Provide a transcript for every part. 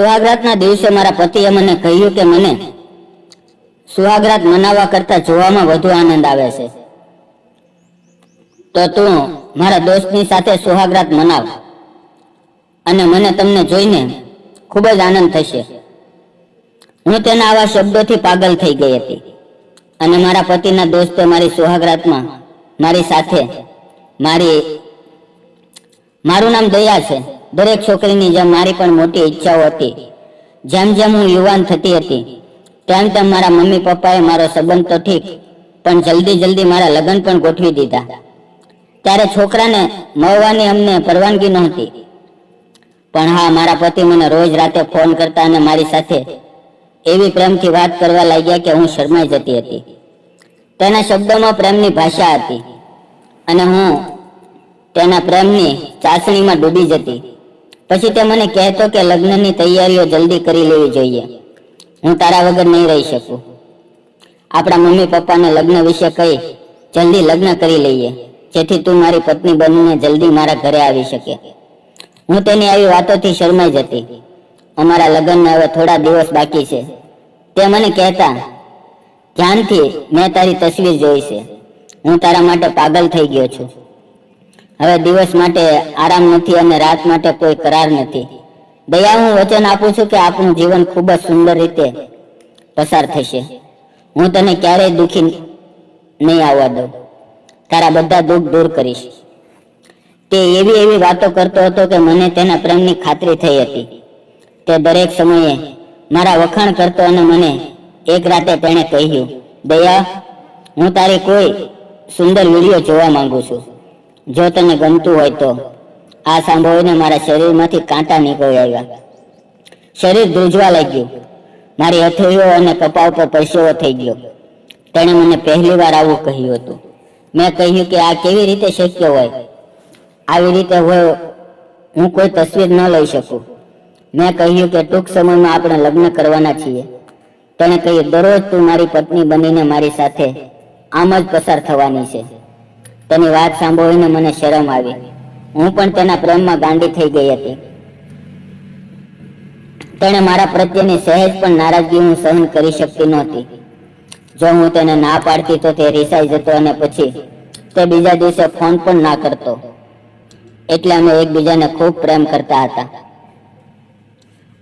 સુહાગરાતના દિવસે મારા પતિએ મને કહ્યું કે મને સુહાગરાત મનાવવા કરતા જોવામાં વધુ આનંદ આવે છે. તો તું મારા દોસ્તની સાથે સુહાગરાત મનાવ અને મને તમને જોઈને ખૂબ જ આનંદ થશે. હું તેના આવા શબ્દોથી પાગલ થઈ ગઈ હતી અને મારા પતિના દોસ્તે મારી સુહાગરાતમાં મારી સાથે મારી મારું નામ દયા છે. દરેક છોકરીની જેમ મારી પણ મોટી ઈચ્છાઓ હતી. જેમ જેમ હું યુવાન થતી હતી, તેમ તેમ મારા મમ્મી પપ્પાએ મારો સંબંધ તો ઠીક, પણ જલ્દી જલ્દી મારા લગ્ન પણ ગોઠવી દીધા. ત્યારે છોકરાને મળવાની અમને પરવાનગી નહોતી. પણ હા, મારા પતિ મને રોજ રાતે ફોન કરતા અને મારી સાથે એવી પ્રેમથી વાત કરવા લાગ્યા કે હું શરમાઈ જતી હતી. તેના શબ્દોમાં પ્રેમની ભાષા હતી અને હું તેના પ્રેમની ચાસણીમાં ડૂબી જતી. પછી તે મને કહેતો કે લગ્નની તૈયારીઓ જલ્દી કરી લેવી જોઈએ. હું તારા વગર નહીં રહી શકું. આપણા મમ્મી પપ્પાને લગ્ન વિશે કહી જલ્દી લગ્ન કરી લઈએ. જેથી તું મારી પત્ની બનીને જલ્દી મારા ઘરે આવી શકે. હું તેની આવી વાતોથી શરમાઈ જતી. અમારા લગ્નને હવે થોડા દિવસ બાકી છે. તે મને કહેતા, ધ્યાનથી મેં તારી તસવીર જોઈ છે. હું તારા માટે પાગલ થઈ ગયો છું. હવે દિવસ માટે આરામ નથી અને રાત માટે કોઈ કરાર નથી. દયા, હું વચન આપું છું કે આપણું જીવન ખૂબ જ સુંદર રીતે પસાર થશે. હું તને ક્યારેય દુખી નહીં આવવા દઉં. તારા બધા દુઃખ દૂર કરીશ. તે એવી એવી વાતો કરતો હતો કે મને તેના પ્રેમની ખાતરી થઈ હતી. તે દરેક સમયે મારા વખાણ કરતો અને મને એક રાતે તેણે કહ્યું, દયા, હું તારી કોઈ સુંદર વીડિયો જોવા માંગુ છું. જો તને ગમતું હોય તો. આ સાંભળીને મારા શરીરમાંથી કાંટા નીકળી આવ્યા. શરીર ધ્રુજવા લાગ્યું. મારી હથેળીઓ અને કપા ઉપર પરસેવો થઈ ગયો. તેણે મને પહેલી વાર આવું કહ્યું હતું. મેં કહ્યું કે આ કેવી રીતે શક્ય હોય? આવી રીતે હોય, હું કોઈ તસવીર ન લઈ શકું. મેં કહ્યું કે ટૂંક સમયમાં આપણે લગ્ન કરવાના છીએ. તેણે કહ્યું, દરરોજ તું મારી પત્ની બનીને મારી સાથે આમ જ પસાર થવાની છે. તેની વાત સાંભળીને મને શરમ આવી. હું પણ તેના પ્રેમમાં ગાંડી થઈ ગઈ હતી. તેણે મારા પ્રત્યેની સહેજ પણ નારાજગી હું સહન કરી શકતી નહોતી. જો હું તેને ના પાડતી તો તે રિસાઈ જતો અને પછી તે બીજા દિવસે ફોન પણ ના કરતો. એટલે અમે એકબીજાને ખૂબ પ્રેમ કરતા હતા.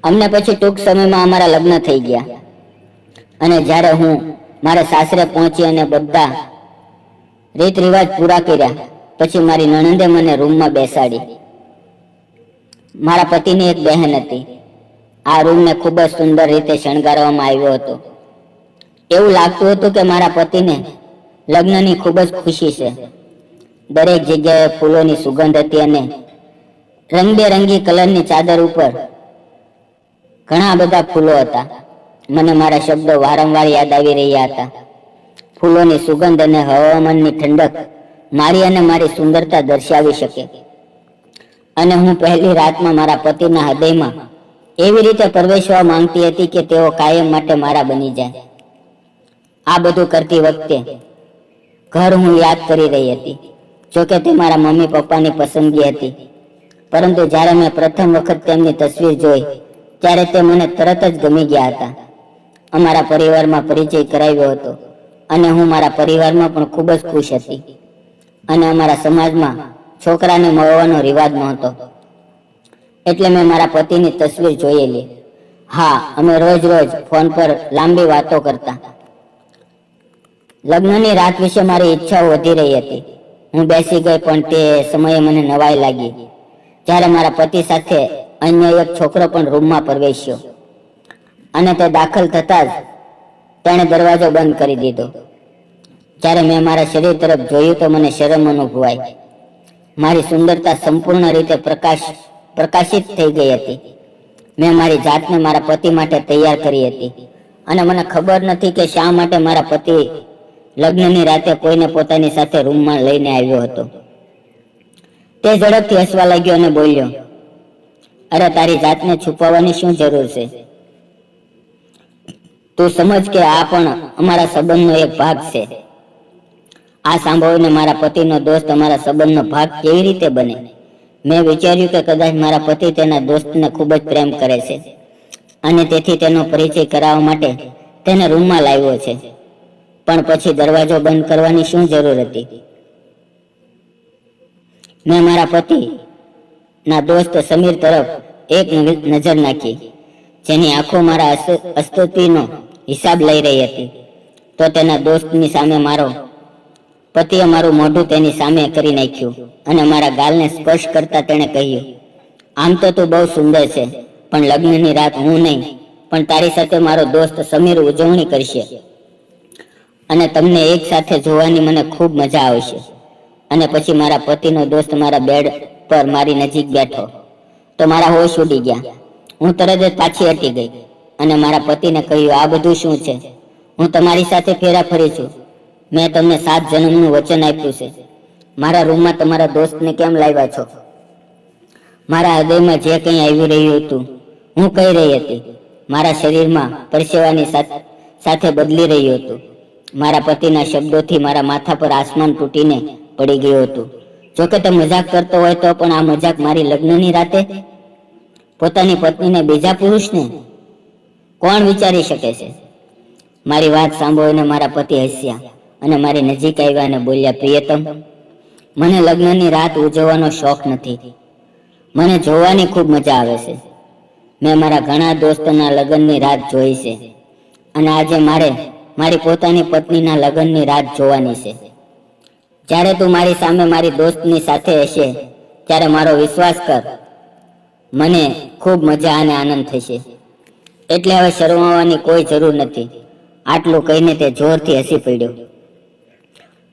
અમને પછી ટૂંક સમયમાં અમારા લગ્ન થઈ ગયા. અને જ્યારે હું મારા સાસરે પહોંચી અને બધા રીત રિવાજ પૂરા કર્યા. પછી મારી નણંદે મને રૂમમાં બેસાડી. મારા પતિની એક બહેન હતી. આ રૂમને ખૂબ જ સુંદર રીતે શણગારવામાં આવ્યો હતો. એવું લાગતું હતું કે મારા પતિને લગ્નની ખૂબ જ ખુશી છે. દરેક જગ્યાએ ફૂલોની સુગંધ હતી અને રંગબેરંગી કલરની ચાદર ઉપર ઘણા બધા ફૂલો હતા. મને મારા શબ્દો વારંવાર યાદ આવી રહ્યા હતા. ફૂલોની સુગંધ અને હવામાનની ઠંડક મારી અને મારી સુંદરતા દર્શાવી શકે. અને હું પહેલી રાતમાં મારા પતિના હૃદયમાં એવી રીતે પ્રવેશવા માંગતી હતી કે તેઓ કાયમ માટે મારા બની જાય. આ બધું કરતી વખતે ઘર હું યાદ કરી રહી હતી, જોકે તે મારા મમ્મી પપ્પાની પસંદગી હતી. પરંતુ જ્યારે મેં પ્રથમ વખત તેમની તસવીર જોઈ, ત્યારે તે મને તરત જ ગમી ગયા હતા. અમારા પરિવારમાં પરિચય કરાવ્યો હતો. અને હું મારા પરિવારમાં પણ ખૂબ જ ખુશ હતી. અને અમારા સમાજમાં છોકરાને મળવાનો રિવાજ નહોતો. એટલે મેં મારા પતિની તસવીર જોયેલી હા, અમે રોજ રોજ ફોન પર લાંબી વાતો કરતા. લગ્નની રાત વિશે મારી ઈચ્છાઓ વધી રહી હતી. હું બેસી ગઈ પણ તે સમયે મને નવાઈ લાગી. જ્યારે મારા પતિ સાથે અન્ય એક છોકરો પણ રૂમમાં પ્રવેશ્યો. અને તે દાખલ થતા જ તેણે દરવાજો બંધ કરી દીધો. જ્યારે મેં મારા શરીર તરફ જોયું તો મને શરમ અનુભવાઈ. મારી સુંદરતા સંપૂર્ણ રીતે પ્રકાશ, પ્રકાશિત થઈ ગઈ હતી. મેં મારી જાતને મારા પતિ માટે તૈયાર કરી હતી. અને મને ખબર નથી કે શા માટે મારા પતિ લગ્નની રાતે કોઈને પોતાની સાથે રૂમમાં લઈને આવ્યો હતો. તે ઝડપથી હસવા લાગ્યો અને બોલ્યો, અરે, તારી જાતને છુપાવવાની શું જરૂર છે? તું સમજ કે આ પણ અમારા સંબંધનો એક ભાગ છે. આ સાંભળીને મારા પતિનો દોસ્ત અમારા સંબંધનો ભાગ કેવી રીતે બને? મેં વિચાર્યું કે કદાચ મારા પતિ તેના દોસ્તને ખૂબ જ પ્રેમ કરે છે. અને તેથી તેનો પરિચય કરાવવા માટે તેને રૂમમાં લાવ્યો છે. પણ પછી દરવાજો બંધ કરવાની શું જરૂર હતી? મેં મારા પતિ ના દોસ્ત સમીર તરફ એક નજર નાખી, જેની આંખો મારા અસ્ત- અસ્તિત્વનો હિસાબ લઈ રહી હતી. તો તેના દોસ્તની સામે મારો પતિએ મારું મોઢું તેની સામે કરી નાખ્યું અને મારા ગાલને સ્પર્શ કરતા તેણે કહ્યું, આમ તો તું બહુ સુંદર છે, પણ લગ્નની રાત હું નહીં, પણ તારી સાથે મારો દોસ્ત સમીર ઉજવણી કરશે. અને તમને એક સાથે જોવાની મને ખૂબ મજા આવશે. અને પછી મારા પતિનો દોસ્ત મારા બેડ પર મારી નજીક બેઠો. તો મારા હોશ ઉડી ગયા. હું તરત જ પાછી હટી ગઈ અને મારા પતિને કહ્યું, આ બધું શું છે? હું તમારી સાથે ફેરા ફરી છું. મેં તમને સાત જન્મનું વચન આપ્યું છે. મારા રૂમમાં તમારા દોસ્તને કેમ લાવ્યા છો? મારા હૃદયમાં જે કંઈ આવી રહ્યું હતું, હું કહી રહી હતી. મારા શરીરમાં પરસેવાની સાથ- બદલી રહ્યું હતું. મારા પતિના શબ્દોથી મારા માથા પર આસમાન તૂટીને પડી ગયું હતું. જોકે તે મજાક કરતો હોય તો પણ આ મજાક મારી લગ્નની રાતે? પોતાની પત્નીને બીજા પુરુષને? કોણ વિચારી શકે છે? મારી વાત સાંભળીને મારા પતિ હસ્યા. અને મારી નજીક આવ્યા અને બોલ્યા, પ્રિયતમ, મને લગ્નની રાત ઉજવવાનો શોખ નથી. મને જોવાની ખૂબ મજા આવે છે. મેં મારા ઘણા દોસ્તોના લગ્નની રાત જોઈ છે. અને આજે મારે મારી પોતાની પત્નીના લગ્નની રાત જોવાની છે. જ્યારે તું મારી સામે મારી દોસ્તની સાથે હશે, ત્યારે મારો વિશ્વાસ કર. મને ખૂબ મજા અને આનંદ થશે. એટલે હવે શરમાવાની કોઈ જરૂર નથી. આટલું કહીને તે જોરથી હસી પડ્યો.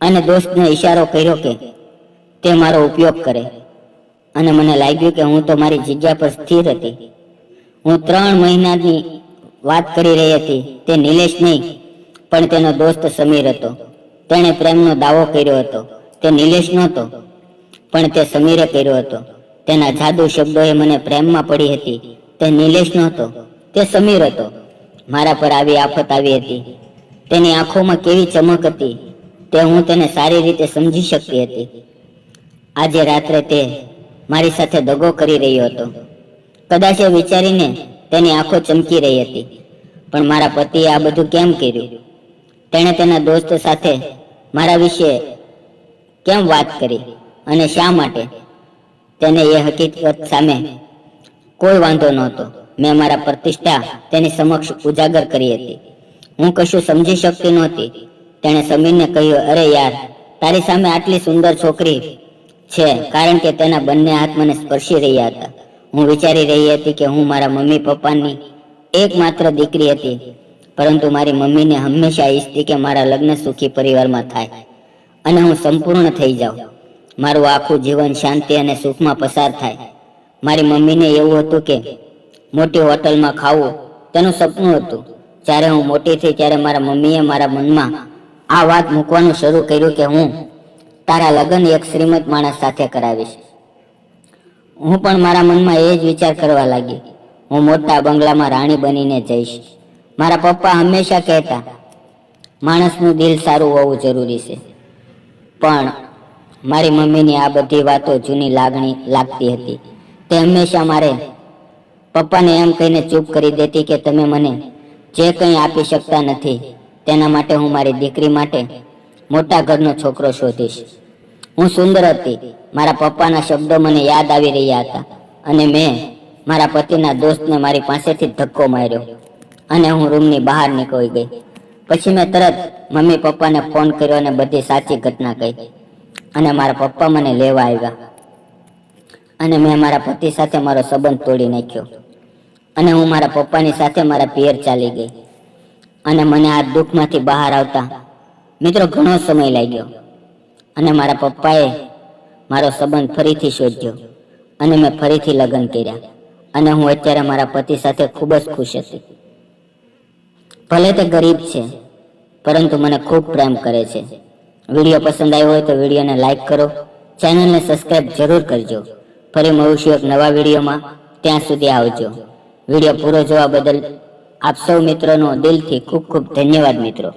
અને દોસ્તને ઈશારો કર્યો કે તે મારો ઉપયોગ કરે. અને મને લાગ્યું કે હું તો મારી જગ્યા પર સ્થિર હતી. હું ત્રણ મહિનાની વાત કરી રહી હતી, તે નિલેશ નહીં, પણ તેનો દોસ્ત સમીર હતો. તેણે પ્રેમનો દાવો કર્યો હતો. તે નિલેશ નહોતો, પણ તે સમીરે કર્યો હતો. તેના જાદુ શબ્દોએ મને પ્રેમમાં પડી હતી. તે નિલેશ નહોતો, તે સમીર હતો. મારા પર આવી આફત આવી હતી. તેની આંખોમાં કેવી ચમક હતી. તે હું તેને સારી રીતે સમજી શકતી હતી. આજે રાત્રે તે મારી સાથે દગો કરી રહ્યો હતો. કદાચ એ વિચારીને તેની આંખો ચમકી રહી હતી. પણ મારા પતિએ આ બધું કેમ કર્યું? તેણે તેના દોસ્ત સાથે મારા વિશે કેમ વાત કરી? અને શા માટે? તેને એ હકીકત સામે કોઈ વાંધો નહોતો. મેં મારા પ્રતિષ્ઠા તેની સમક્ષ ઉજાગર કરી હતી. હું કશું સમજી શકતી નહોતી. તેણે સમીરને કહ્યું, અરે યાર, તારી સામે આટલી સુંદર છોકરી છે, કારણ કે તેના બંને હાથ મને સ્પર્શી રહ્યા હતા. હું વિચારી રહી હતી કે હું મારા મમ્મી પપ્પાની એકમાત્ર દીકરી હતી, પરંતુ મારી મમ્મીને હંમેશા ઈચ્છતી કે મારા લગ્ન સુખી પરિવારમાં થાય અને હું સંપૂર્ણ થઈ જાઉં. મારું આખું જીવન શાંતિ અને સુખમાં પસાર થાય. મારી મમ્મીને એવું હતું કે મોટી હોટલમાં ખાવું તેનું સપનું હતું. જ્યારે હું મોટી થઈ, ત્યારે મારા મમ્મીએ મારા મનમાં આ વાત મૂકવાનું શરૂ કર્યું કે હું તારા લગ્ન એક શ્રીમંત માણસ સાથે કરાવીશ. હું પણ મારા મનમાં એ જ વિચાર કરવા લાગી. હું મોટા બંગલામાં રાણી બનીને જઈશ. મારા પપ્પા હંમેશા કહેતા, માણસનું દિલ સારું હોવું જરૂરી છે. પણ મારી મમ્મીની આ બધી વાતો જૂની લાગણી લાગતી હતી. તે હંમેશા મારે પપ્પાને એમ કહીને ચૂપ કરી દેતી કે તમે મને જે કંઈ આપી શકતા નથી તેના માટે હું મારી દીકરી માટે મોટા ઘરનો છોકરો શોધીશ. હું સુંદર હતી. મારા પપ્પાના શબ્દો મને યાદ આવી રહ્યા હતા અને મેં મારા પતિના દોસ્તને મારી પાસેથી ધક્કો માર્યો અને હું રૂમની બહાર નીકળી ગઈ. પછી મેં તરત મમ્મી પપ્પાને ફોન કર્યો અને બધી સાચી ઘટના કહી અને મારા પપ્પા મને લેવા આવ્યા. અને મેં મારા પતિ સાથે મારો સંબંધ તોડી નાખ્યો. અને હું મારા પપ્પાની સાથે મારા પિયર ચાલી ગઈ. અને મને આ દુઃખમાંથી બહાર આવતા મિત્રો, ઘણો સમય લાગ્યો. અને મારા પપ્પાએ મારો સંબંધ ફરીથી શોધ્યો અને મેં ફરીથી લગ્ન કર્યા. અને હું અત્યારે મારા પતિ સાથે ખૂબ જ ખુશ હતી. ભલે તે ગરીબ છે, પરંતુ મને ખૂબ પ્રેમ કરે છે. વીડિયો પસંદ આવ્યો હોય તો વિડીયોને લાઈક કરો. ચેનલને સબસ્ક્રાઇબ જરૂર કરજો. ફરી મળીશું એક નવા વિડીયોમાં. ત્યાં સુધી આવજો. વીડિયો પૂરો જોવા બદલ આપ સૌ મિત્રોનો દિલથી ખૂબ ખૂબ ધન્યવાદ મિત્રો.